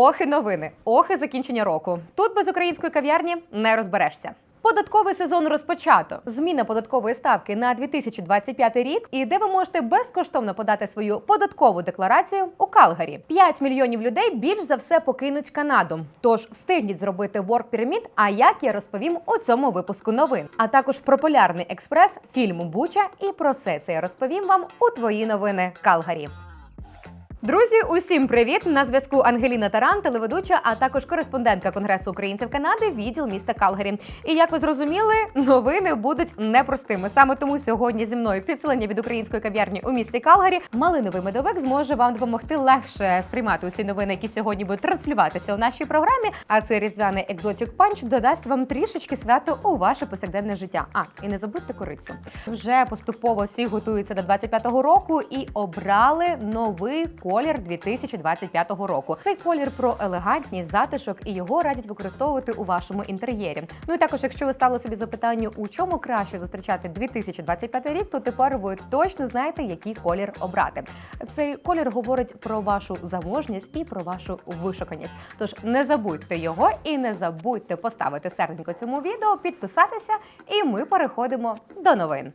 Охи новини, охи закінчення року. Тут без української кав'ярні не розберешся. Податковий сезон розпочато. Зміна податкової ставки на 2025 рік, і де ви можете безкоштовно подати свою податкову декларацію у Калгарі. 5 мільйонів людей більш за все покинуть Канаду. Тож встигніть зробити Work Pyramid, А як я розповім у цьому випуску новин. А також про полярний експрес, фільм Буча. І про все це я розповім вам у твої новини Калгарі. Друзі, усім привіт! На зв'язку Ангеліна Таран, телеведуча, а також кореспондентка Конгресу українців Канади, відділ міста Калгарі. І як ви зрозуміли, новини будуть непростими. Саме тому сьогодні зі мною підсилення від української кав'ярні у місті Калгарі. Малиновий медовик зможе вам допомогти легше сприймати усі новини, які сьогодні будуть транслюватися у нашій програмі. А цей різдвяний екзотік панч додасть вам трішечки свято у ваше повсякденне життя. А і не забудьте корицю. Вже поступово всі готуються до 25-го року і обрали новий колір 2025 року. Цей колір про елегантність, затишок і його радять використовувати у вашому інтер'єрі. Ну і також, якщо ви стали собі запитанню, у чому краще зустрічати 2025 рік, то тепер ви точно знаєте, який колір обрати. Цей колір говорить про вашу заможність і про вашу вишуканість. Тож не забудьте його і не забудьте поставити серденько цьому відео, підписатися, і ми переходимо до новин.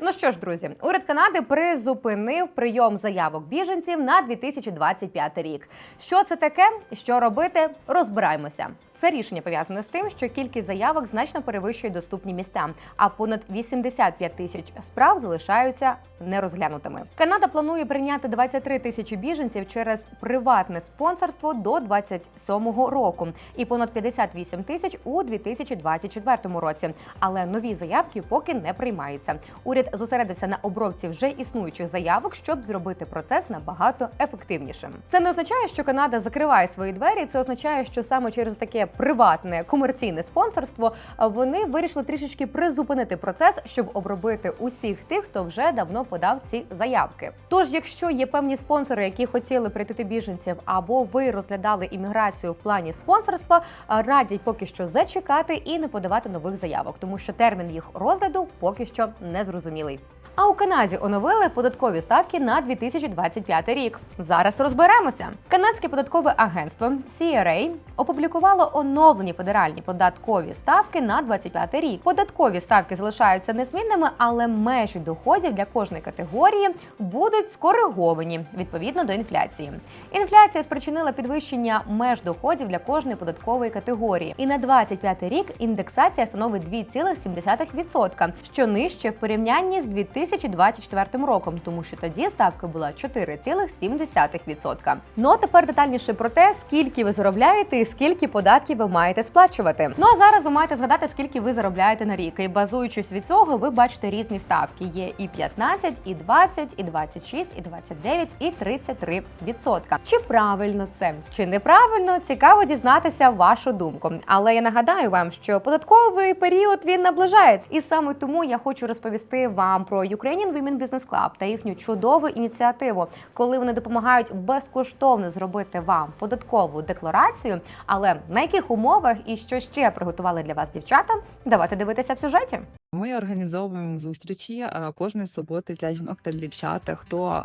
Ну що ж, друзі, уряд Канади призупинив прийом заявок біженців на 2025 рік. Що це таке? Що робити? Розбираємося. Це рішення пов'язане з тим, що кількість заявок значно перевищує доступні місця, а понад 85 тисяч справ залишаються нерозглянутими. Канада планує прийняти 23 тисячі біженців через приватне спонсорство до 27-го року і понад 58 тисяч у 2024 році. Але нові заявки поки не приймаються. Уряд зосередився на обробці вже існуючих заявок, щоб зробити процес набагато ефективнішим. Це не означає, що Канада закриває свої двері. Це означає, що саме через таке приватне комерційне спонсорство вони вирішили трішечки призупинити процес, щоб обробити усіх тих, хто вже давно подав ці заявки. Тож, якщо є певні спонсори, які хотіли прийти біженців, або ви розглядали імміграцію в плані спонсорства, радять поки що зачекати і не подавати нових заявок, тому що термін їх розгляду поки що не зрозумілий. А у Канаді оновили податкові ставки на 2025 рік. Зараз розберемося. Канадське податкове агентство CRA опублікувало оновлені федеральні податкові ставки на 25 рік. Податкові ставки залишаються незмінними, але межі доходів для кожної категорії будуть скориговані відповідно до інфляції. Інфляція спричинила підвищення меж доходів для кожної податкової категорії. І на 25 рік індексація становить 2,7%, що нижче в порівнянні з 2024 роком, тому що тоді ставка була 4,7%. Ну а тепер детальніше про те, скільки ви заробляєте і скільки податків ви маєте сплачувати. Ну а зараз ви маєте згадати, скільки ви заробляєте на рік. І базуючись від цього, ви бачите різні ставки. Є і 15, і 20, і 26, і 29, і 33 відсотка. Чи правильно це, чи неправильно, цікаво дізнатися вашу думку. Але я нагадаю вам, що податковий період він наближається, і саме тому я хочу розповісти вам про Ukrainian Women Business Club та їхню чудову ініціативу, коли вони допомагають безкоштовно зробити вам податкову декларацію. Але на яких умовах і що ще приготували для вас дівчата? Давайте дивитися в сюжеті. Ми організовуємо зустрічі кожної суботи для жінок та дівчат, хто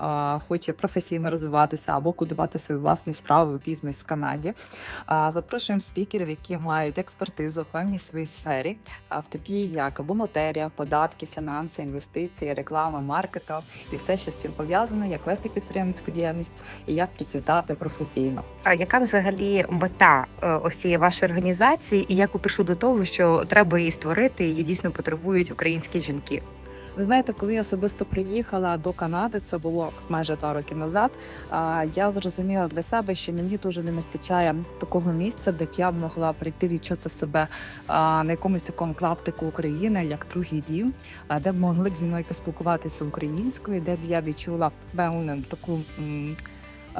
хоче професійно розвиватися або кудувати свою власну справу, бізнес в Канаді. Запрошуємо спікерів, які мають експертизу в певній своїй сфері, в такій як бухгалтерія, податки, фінанси, інвестиції, реклама, маркетинг і все, що з цим пов'язано, як вести підприємницьку діяльність і як процвітати професійно. А яка взагалі мета е, ось цієї вашої організації, і як ви прийшли до того, що треба її створити, і дійсно потребують українські жінки? Ви знаєте, коли я особисто приїхала до Канади, це було майже два роки назад. Я зрозуміла для себе, що мені дуже не вистачає такого місця, де б я могла прийти відчути себе на якомусь такому клаптику України, як другий дім, де б могли б зі мною поспілкуватися українською, де б я відчула певну таку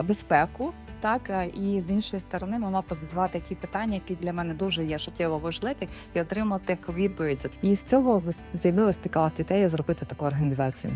безпеку. Так і з іншої сторони могла позадавати ті питання, які для мене дуже є життєво важливі, і отримати відповідь. І з цього з'явилася така ідея зробити таку організацію.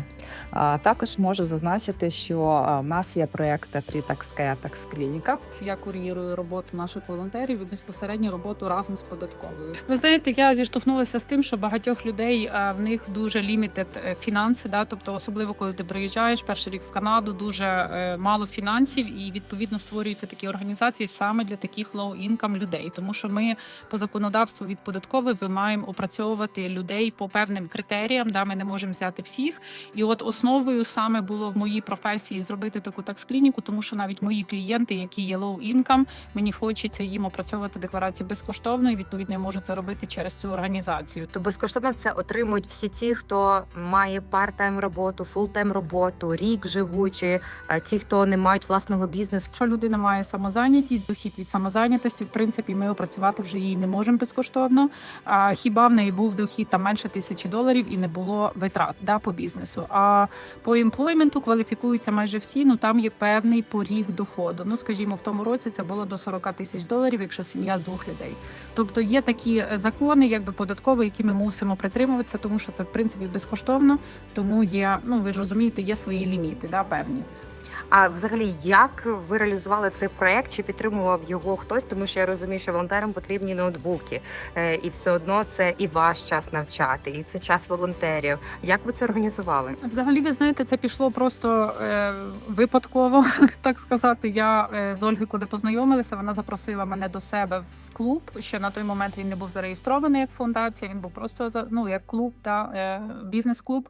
А також можу зазначити, що в нас є проєкт Трітакська клініка. Я кур'єрую роботу наших волонтерів і безпосередньо роботу разом з податковою. Ви знаєте, я зіштовхнулася з тим, що багатьох людей а, в них дуже лімітед е, фінанси. Да, тобто, особливо коли ти приїжджаєш перший рік в Канаду, дуже е, мало фінансів, і відповідно створювати створюються такі організації саме для таких low-income людей, тому що ми по законодавству від податкової ви маємо опрацьовувати людей по певним критеріям. Да, ми не можемо взяти всіх. І от основою саме було в моїй професії зробити таку такс-клініку, тому що навіть мої клієнти, які є low-income, мені хочеться їм опрацьовувати декларації безкоштовно, і відповідно я можу це робити через цю організацію. То безкоштовно це отримують всі ті, хто має парт-тайм роботу, фул-тайм роботу, рік живучи, е, ті, хто не мають власного бізнесу. Якщо людина має самозайнятість, дохід від самозайнятості, в принципі, ми опрацювати вже її не можемо безкоштовно. А хіба в неї був дохід там менше тисячі доларів і не було витрат да, по бізнесу? А по імплойменту кваліфікуються майже всі. Ну там є певний поріг доходу. Ну скажімо, в тому році це було до 40 тисяч доларів, якщо сім'я з двох людей. Тобто є такі е, закони, якби податкові, які ми мусимо притримуватися, тому що це в принципі безкоштовно. Тому є, ну ви ж розумієте, є свої ліміти, да, певні. А взагалі, як ви реалізували цей проект? Чи підтримував його хтось? Тому що я розумію, що волонтерам потрібні ноутбуки, Е, і все одно це і ваш час навчати, і це час волонтерів. Як ви це організували? Взагалі, ви знаєте, це пішло просто е, випадково, так сказати. Я е, з Ольгою, коли познайомилася, вона запросила мене до себе в клуб. Ще на той момент він не був зареєстрований як фундація. Він був просто ну як клуб, та е, бізнес-клуб.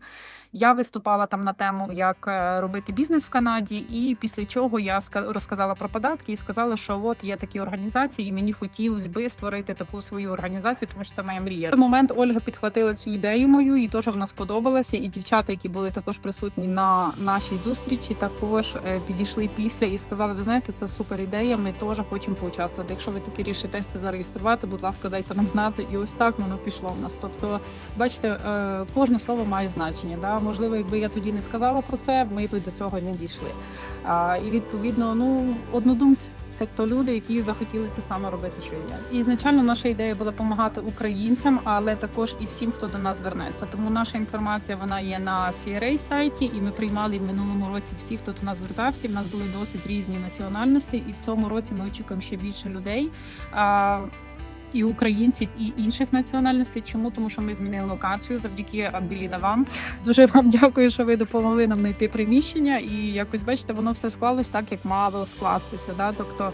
Я виступала там на тему, як е, робити бізнес в Канаді, і після чого я розказала про податки і сказала, що от є такі організації, і мені хотілося би створити таку свою організацію, тому що це моя мрія. В той момент Ольга підхватила цю ідею мою, і теж вона сподобалася. І дівчата, які були також присутні на нашій зустрічі, також е, підійшли після і сказали: ви знаєте, це супер ідея. Ми теж хочемо поучаствувати. Якщо ви таки рішитесь це зареєструвати, будь ласка, дайте нам знати. І ось так воно пішло в нас. Тобто, бачите, е, кожне слово має значення. Да? Можливо, якби я тоді не сказала про це, ми б до цього не дійшли. А, і відповідно, ну однодумці. Тобто люди, які захотіли те саме робити, що і я. І ізначально наша ідея була допомагати українцям, але також і всім, хто до нас звернеться. Тому наша інформація вона є на CRA сайті, і ми приймали в минулому році всіх, хто до нас звертався. В нас були досить різні національності, і в цьому році ми очікуємо ще більше людей. І українців, і інших національностей. Чому? Тому що ми змінили локацію завдяки Ангеліна вам. Дуже вам дякую, що ви допомогли нам знайти приміщення. І якось бачите, воно все склалось так, як мало скластися. Да? Тобто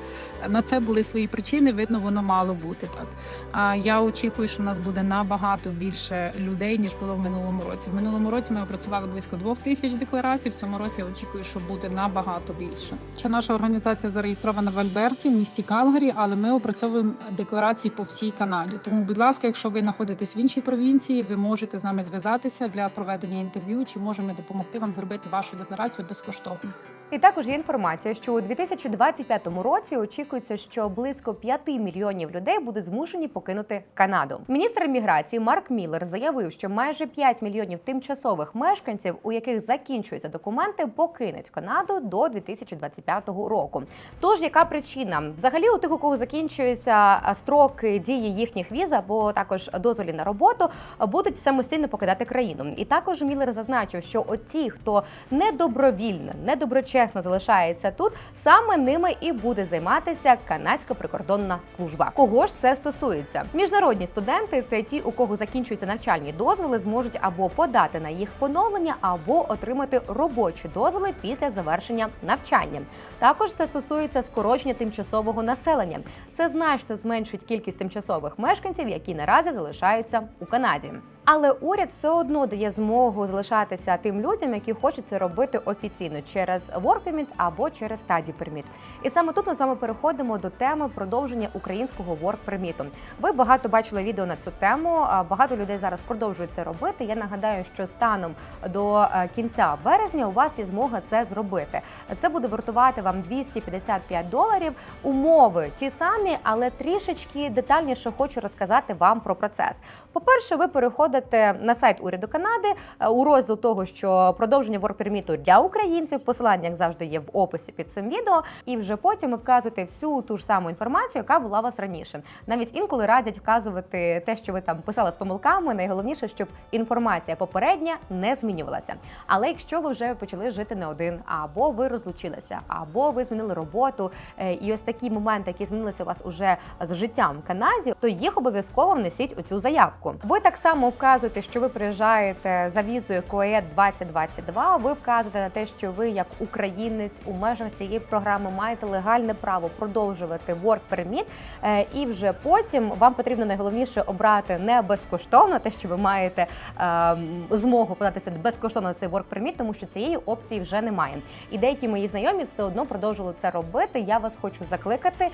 на це були свої причини. Видно, воно мало бути так. А я очікую, що у нас буде набагато більше людей ніж було в минулому році. В минулому році ми опрацювали близько двох тисяч декларацій. В цьому році я очікую, що буде набагато більше. Наша організація зареєстрована в Альберті, в місті Калгарі, але ми опрацьовуємо декларації по всій Канаді. Тому, будь ласка, якщо ви знаходитесь в іншій провінції, ви можете з нами зв'язатися для проведення інтерв'ю, чи можемо допомогти вам зробити вашу декларацію безкоштовно. І також є інформація, що у 2025 році очікується, що близько 5 мільйонів людей будуть змушені покинути Канаду. Міністр міграції Марк Міллер заявив, що майже 5 мільйонів тимчасових мешканців, у яких закінчуються документи, покинуть Канаду до 2025 року. Тож яка причина? Взагалі, у тих, у кого закінчуються строки дії їхніх віз або також дозволів на роботу, будуть самостійно покидати країну. І також Міллер зазначив, що оті, хто недобровільно, недоброчесно залишається тут, саме ними і буде займатися канадська прикордонна служба. Кого ж це стосується? Міжнародні студенти це ті, у кого закінчуються навчальні дозволи, зможуть або подати на їх поновлення, або отримати робочі дозволи після завершення навчання. Також це стосується скорочення тимчасового населення. Це значно зменшить кількість тимчасових мешканців, які наразі залишаються у Канаді. Але уряд все одно дає змогу залишатися тим людям, які хочуть це робити офіційно через Work або через Study Permit. І саме тут ми з вами переходимо до теми продовження українського Work. Ви багато бачили відео на цю тему. Багато людей зараз продовжують це робити. Я нагадаю, що станом до е, кінця березня у вас є змога це зробити. Це буде вартувати вам 255 доларів. Умови ті самі, але трішечки детальніше хочу розказати вам про процес. По-перше, ви переходите на сайт уряду Канади е, у розділ того, що продовження воркперміту для українців. Посилання, як завжди, є в описі під цим відео. І вже потім ви вказуєте всю ту ж саму інформацію, яка була у вас раніше. Навіть інколи радять вказувати те, що ви там писали з помилками. Найголовніше, щоб інформація попередня не змінювалася. Але якщо ви вже почали жити не один, або ви розлучилися, або ви змінили роботу, е, і ось такі моменти, які змінилися у вас уже з життям в Канаді, то їх обов'язково внесіть у цю заявку. Ви так само вказуєте, що ви приїжджаєте за візою КОЕД 2022, Ви вказуєте на те, що ви як українець у межах цієї програми маєте легальне право продовжувати work permit, е, і вже потім вам потрібно найголовніше обрати не безкоштовно, те, що ви маєте е, змогу податися безкоштовно на цей work permit, тому що цієї опції вже немає. І деякі мої знайомі все одно продовжували це робити. Я вас хочу закликати. Е,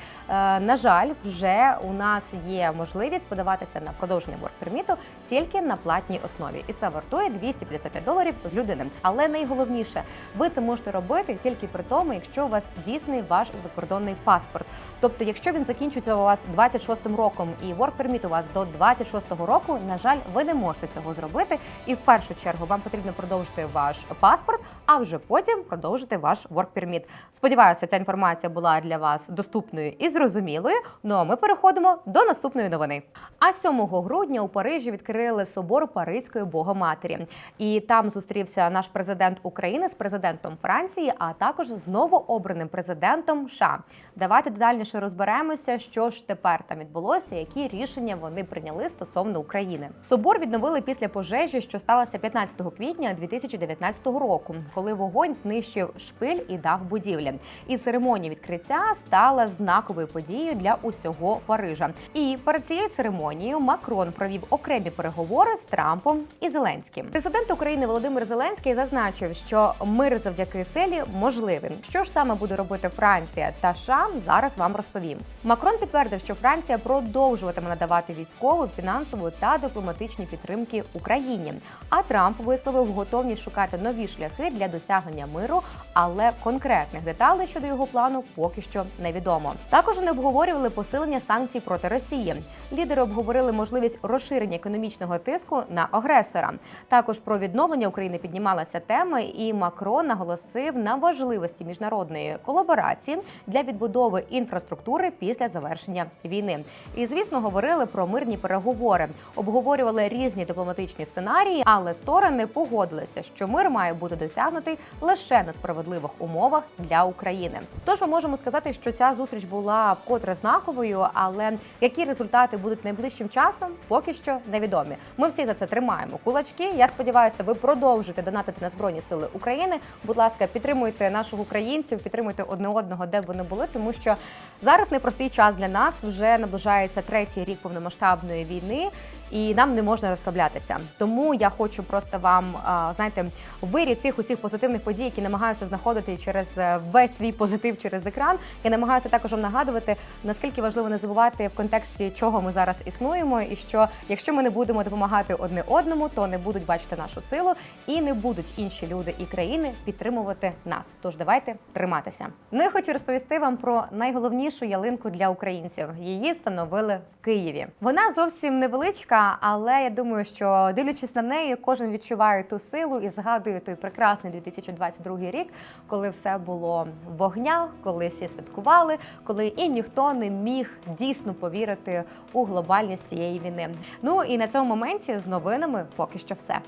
на жаль, вже у нас є можливість подаватися на продовження work permit тільки на платній основі, і це вартує 255 доларів з людини. Але найголовніше, ви це можете робити тільки при тому, якщо у вас дійсний ваш закордонний паспорт. Тобто, якщо він закінчується у вас 26-м роком і work permit у вас до 26-го року, на жаль, ви не можете цього зробити. І в першу чергу вам потрібно продовжити ваш паспорт, а вже потім продовжити ваш work permit. Сподіваюся, ця інформація була для вас доступною і зрозумілою. Ну а ми переходимо до наступної новини. А 7 грудня у Парижі відкрили собор Паризької Богоматері, і там зустрівся наш президент України з президентом Франції, а також з новообраним президентом США. Давайте детальніше розберемося, що ж тепер там відбулося, які рішення вони прийняли стосовно України. Собор відновили після пожежі, що сталося 15 квітня 2019 року, коли вогонь знищив шпиль і дах будівлі. І церемонія відкриття стала знаковою подією для усього Парижа. І перед цією церемонією Макрон провів окремі переговори з Трампом і Зеленським. Президент України Володимир Зеленський зазначив, що мир завдяки силі можливий. Що ж саме буде робити Франція та США, зараз вам розповім. Макрон підтвердив, що Франція продовжуватиме надавати військову, фінансову та дипломатичні підтримки Україні. А Трамп висловив готовність шукати нові шляхи для досягнення миру, але конкретних деталей щодо його плану поки що невідомо. Також вони обговорювали посилення санкцій проти Росії. Лідери обговорили можливість розширення економічного тиску на агресора. Також про відновлення України піднімалася тема, і Макрон наголосив на важливості міжнародної колаборації для відбудови інфраструктури після завершення війни. І звісно, говорили про мирні переговори, обговорювали різні дипломатичні сценарії, але сторони погодилися, що мир має бути досягнутий лише на справедливих умовах для України. Тож ми можемо сказати, що ця зустріч була вкотре знаковою, але які результати будуть найближчим часом, поки що невідомі. Ми всі за це тримаємо кулачки. Я сподіваюся, ви продовжите донатити на збройні сили України. Будь ласка, підтримуйте наших українців, підтримуйте одне одного, де б вони були, тому що зараз непростий час для нас. Вже наближається третій рік повномасштабної війни. І нам не можна розслаблятися. Тому я хочу просто вам а, знаєте, вирі цих усіх позитивних подій, які намагаюся знаходити через е, весь свій позитив через екран. Я намагаюся також вам нагадувати, наскільки важливо не забувати в контексті чого ми зараз існуємо, і що якщо ми не будемо допомагати одне одному, то не будуть бачити нашу силу і не будуть інші люди і країни підтримувати нас. Тож давайте триматися. Ну і хочу розповісти вам про найголовнішу ялинку для українців. Її встановили в Києві. Вона зовсім невеличка, але я думаю, що дивлячись на неї, кожен відчуває ту силу і згадує той прекрасний 2022 рік, коли все було в вогнях, коли всі святкували, коли і ніхто не міг дійсно повірити у глобальність цієї війни. Ну і на цьому моменті з новинами поки що все.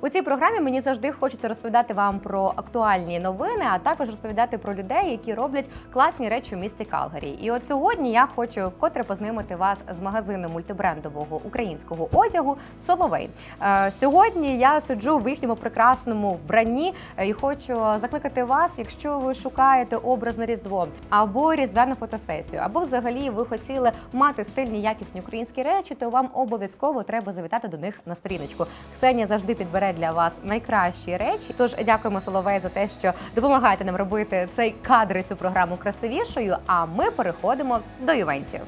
У цій програмі мені завжди хочеться розповідати вам про актуальні новини, а також розповідати про людей, які роблять класні речі у місті Калгарі. І от сьогодні я хочу вкотре познайомити вас з магазину мультибрендового українського одягу Соловей. Е, Сьогодні я сиджу в їхньому прекрасному вбранні е, і хочу закликати вас, якщо ви шукаєте образ на різдво або різдвяну фотосесію, або взагалі ви хотіли мати стильні якісні українські речі, то вам обов'язково треба завітати до них на сторіночку. Ксенія завжди підбере для вас найкращі речі. Тож дякуємо Соловей за те, що допомагаєте нам робити цей кадр цю програму красивішою. А ми переходимо до івентів.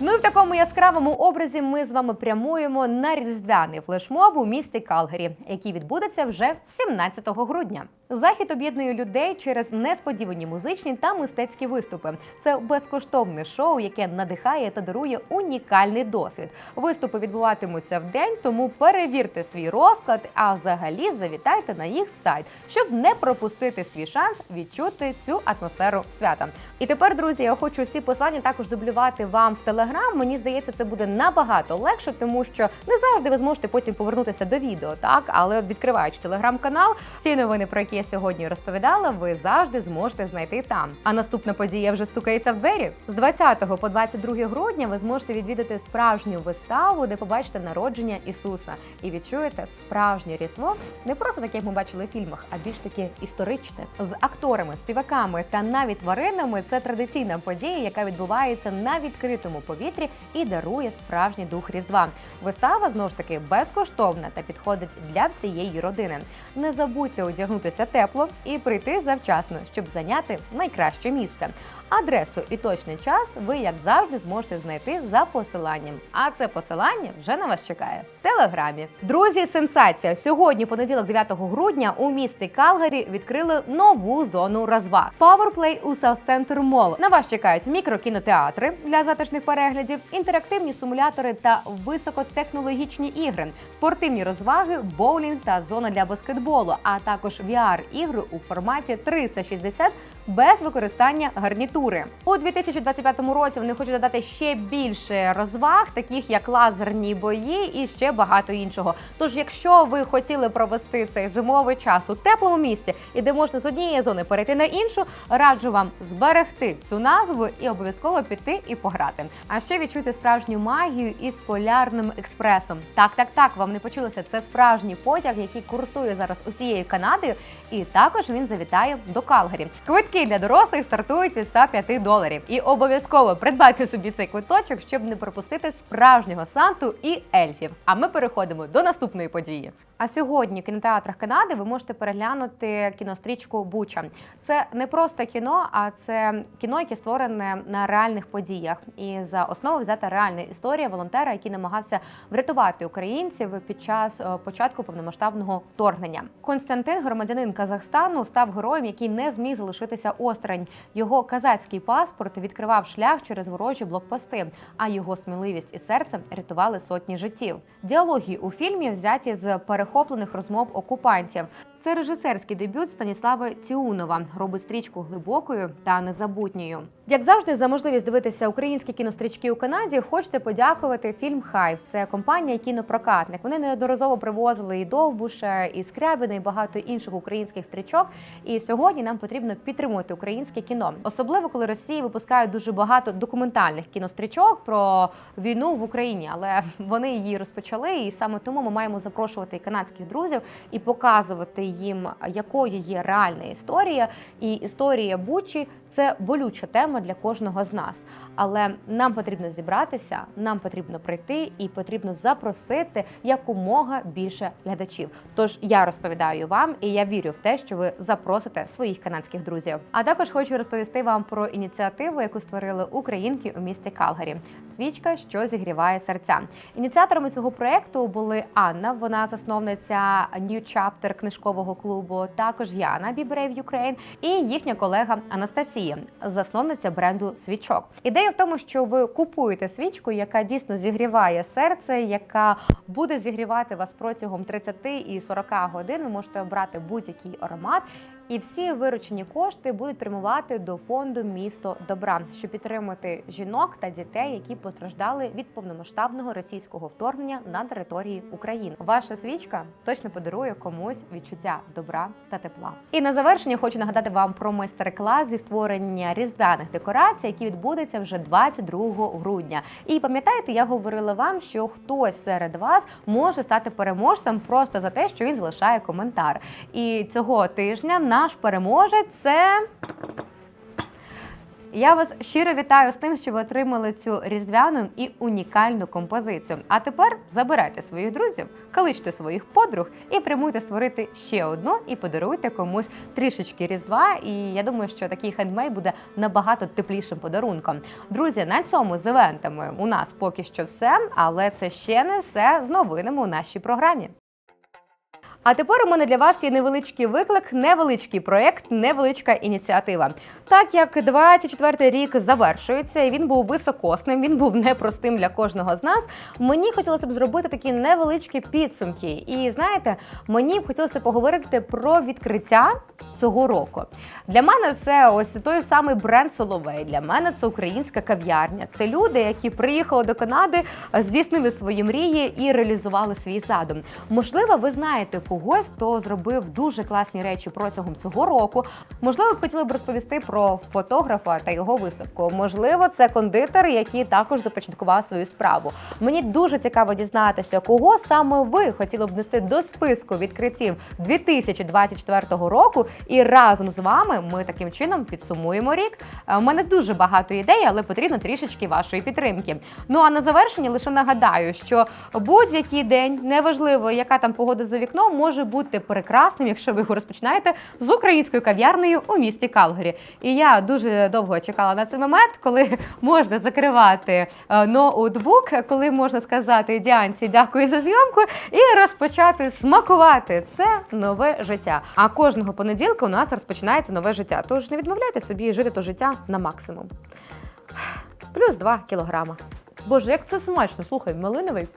Ну і в такому яскравому образі ми з вами прямуємо на різдвяний флешмоб у місті Калгарі, який відбудеться вже 17 грудня. Захід об'єднує людей через несподівані музичні та мистецькі виступи. Це безкоштовне шоу, яке надихає та дарує унікальний досвід. Виступи відбуватимуться в день, тому перевірте свій розклад, а взагалі завітайте на їх сайт, щоб не пропустити свій шанс відчути цю атмосферу свята. І тепер, друзі, я хочу всі послання також дублювати вам в телеграм. Мені здається, це буде набагато легше, тому що не завжди ви зможете потім повернутися до відео, так але відкриваючи телеграм-канал, всі новини, про які я сьогодні розповідала, ви завжди зможете знайти там. А наступна подія вже стукається в двері. З 20 по 22 грудня ви зможете відвідати справжню виставу, де побачите народження Ісуса і відчуєте справжнє різдво, не просто таке, як ми бачили в фільмах, а більш таке історичне з акторами, співаками та навіть тваринами. Це традиційна подія, яка відбувається на відкритому повітрі і дарує справжній дух Різдва. Вистава знову ж таки безкоштовна та підходить для всієї родини. Не забудьте одягнутися тепло і прийти завчасно, щоб зайняти найкраще місце. Адресу і точний час ви, як завжди, зможете знайти за посиланням. А це посилання вже на вас чекає в телеграмі. Друзі, сенсація! Сьогодні, понеділок, 9 грудня, у місті Калгарі відкрили нову зону розваг. Powerplay у South Center Mall. На вас чекають мікрокінотеатри для затишних переглядів, інтерактивні симулятори та високотехнологічні ігри, спортивні розваги, боулінг та зона для баскетболу, а також VR-ігри у форматі 360 без використання гарнітури. У 2025 році вони хочуть додати ще більше розваг, таких як лазерні бої і ще багато іншого. Тож, якщо ви хотіли провести цей зимовий час у теплому місці і де можна з однієї зони перейти на іншу, раджу вам зберегти цю назву і обов'язково піти і пограти. А ще відчути справжню магію із полярним експресом. Так, так, так, вам не почулося. Це справжній потяг, який курсує зараз усією Канадою, і також він завітає до Калгарі. Квитки для дорослих стартують від 105 доларів. І обов'язково придбайте собі цей квиточок, щоб не пропустити справжнього Санту і ельфів. А ми переходимо до наступної події. А сьогодні в кінотеатрах Канади ви можете переглянути кінострічку Буча. Це не просто кіно, а це кіно, яке створене на реальних подіях. І за основу взята реальна історія волонтера, який намагався врятувати українців під час е, початку повномасштабного вторгнення. Константин, громадянин Казахстану, став героєм, який не зміг залишитися осторонь. Його казацький паспорт відкривав шлях через ворожі блокпости, а його сміливість і серце рятували сотні життів. Діалоги у фільмі взяті з перехоплених розмов окупантів. Це режисерський дебют Станіслава Ціунова. Робить стрічку глибокою та незабутньою. Як завжди, за можливість дивитися українські кінострічки у Канаді, хочеться подякувати фільм Хайв. Це компанія кінопрокатник. Вони неодноразово привозили і Довбуша, і Скрябина, і багато інших українських стрічок. І сьогодні нам потрібно підтримувати українське кіно, особливо коли Росія випускає дуже багато документальних кінострічок про війну в Україні, але вони її розпочали, і саме тому ми маємо запрошувати канадських друзів і показувати їм, якою є реальна історія. І історія Бучі це болюча тема для кожного з нас. Але нам потрібно зібратися, нам потрібно прийти і потрібно запросити якомога більше глядачів. Тож я розповідаю вам, і я вірю в те, що ви запросите своїх канадських друзів. А також хочу розповісти вам про ініціативу, яку створили українки у місті Калгарі. Свічка, що зігріває серця. Ініціаторами цього проекту були Анна, вона засновниця New Chapter книжкового клубу. Також Яна Бібрейв Ukraine і їхня колега Анастасія, засновниця бренду свічок. Ідея в тому, що ви купуєте свічку, яка дійсно зігріває серце, яка буде зігрівати вас протягом 30 і 40 годин. Ви можете обрати будь-який аромат. І всі виручені кошти будуть прямувати до фонду місто добра, щоб підтримати жінок та дітей, які постраждали від повномасштабного російського вторгнення на території України. Ваша свічка точно подарує комусь відчуття добра та тепла. І на завершення хочу нагадати вам про майстер-клас зі створення різдвяних декорацій, який відбудеться вже 22 грудня. І пам'ятаєте, я говорила вам, що хтось серед вас може стати переможцем просто за те, що він залишає коментар. І цього тижня наш переможець це. Я вас щиро вітаю з тим, що ви отримали цю різдвяну і унікальну композицію. А тепер забирайте своїх друзів, кличте своїх подруг і прямуйте створити ще одну і подаруйте комусь трішечки різдва. І я думаю, що такий хендмейд буде набагато теплішим подарунком. Друзі, на цьому з івентами у нас поки що все, але це ще не все з новинами у нашій програмі. А тепер у мене для вас є невеличкий виклик, невеличкий проєкт, невеличка ініціатива. Так як 24-й рік завершується, він був високосним, він був непростим для кожного з нас. Мені хотілося б зробити такі невеличкі підсумки. І знаєте, мені б хотілося поговорити про відкриття цього року. Для мене це ось той самий бренд Соловей. Для мене це українська кав'ярня. Це люди, які приїхали до Канади, здійснили свої мрії і реалізували свій задум. Можливо, ви знаєте когось, хто зробив дуже класні речі протягом цього року. Можливо, хотіли б розповісти про фотографа та його виставку. Можливо, це кондитер, який також започаткував свою справу. Мені дуже цікаво дізнатися, кого саме ви хотіли б внести до списку відкриттів 2024 року. І разом з вами ми таким чином підсумуємо рік. Е, У мене дуже багато ідей, але потрібно трішечки вашої підтримки. Ну а на завершення лише нагадаю, що будь-який день, неважливо, яка там погода за вікном, може бути прекрасним, якщо ви його розпочинаєте з українською кав'ярнею у місті Калгарі. І я дуже довго чекала на цей момент, коли можна закривати е, ноутбук, коли можна сказати Діанці дякую за зйомку і розпочати смакувати це нове життя. А кожного понеділка у нас розпочинається нове життя. Тож не відмовляйте собі жити то життя на максимум. Плюс 2 кілограма. Боже, як це смачно! Слухай, малиновий